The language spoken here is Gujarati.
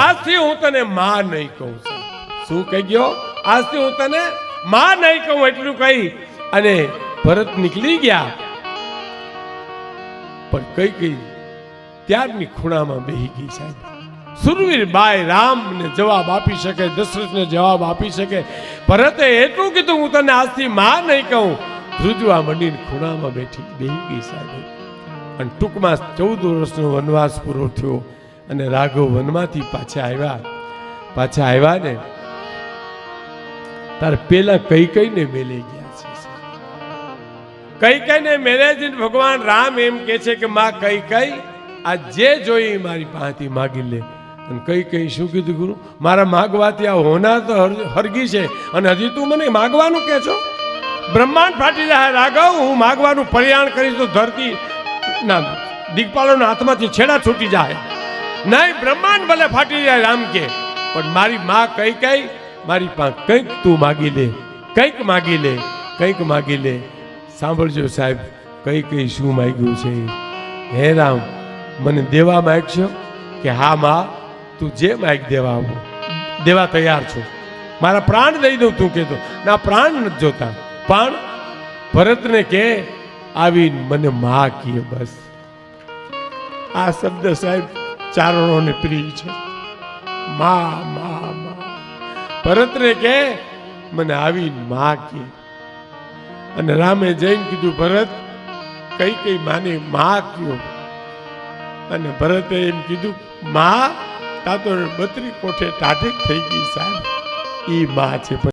આજથી હું તને માં નહીં કહું શું કહી ગયો? આજથી હું તને માં નહીં કહું એટલું કહી અને ભરત નીકળી ગયા. પણ કઈ કઈ ત્યારની ખૂણામાં બેહી ગઈ સાહેબ. સુરવીર બાઈ રામને જવાબ આપી શકે, દશરથને જવાબ આપી શકે. ભરતે એટલું કીધું, હું તને આજથી માં નહીં કહું. ધ્રુજવા મંડીને ખૂણામાં બેઠી બેહી ગઈ સાહેબ. અને ટૂંકમાં ચૌદ વર્ષનો વનવાસ પૂરો થયો. અને રાઘવ વનમાંથી પાછા આવ્યા. પાછા આવ્યા ને તારે પેલા કઈ કઈ ને મેલે ગયા છે કઈ ને મેલે ભગવાન રામ એમ કે છે કે માં કઈ કઈ, આ જે જોઈ મારી પાસેથી માગી લે. અને કઈ કઈ શું કીધું ગુરુ? મારા માગવાથી આ હોના તો હર- હરગી છે. અને હજી તું મને માગવાનું કે છો? બ્રહ્માંડ ફાટી જાય રાઘવ, હું માગવાનું પરિયાણ કરીશ તો ધરતી ના દિગપાલોના હાથમાંથી છેડા છૂટી જાય. નહીં બ્રહ્માંડ ભલે ફાટી જાય રામ કે, પણ મારી માં કઈ કઈ, મારી પાસે કંઈક તું માગી લે, કંઈક માગી લે, કંઈક માગી લે. સાંભળજો સાહેબ, કઈ કઈ શું માગ્યું છે? હે રામ, મને દેવા માગશો કે હા માં, તું જે માગ દેવા દેવા તૈયાર છું. મારા પ્રાણ દઈ દઉં તું કહેતો ના, પ્રાણ નથી જોતા. પણ ભરતને કે આવી મને માં કીએ બસ. આ શબ્દ સાહેબ ચારણોને પ્રિય છે. મા મા મા. ભરતને કે, મને આવી મા કે. અને રામે જઈને કીધું, ભરત, કઈ કઈ માને મા કયો? અને ભરતે એમ કીધું, મા તા તો બત્રી કોઠે ટાઢેક થઈ ગઈ સાહેબ. ઈ મા છે.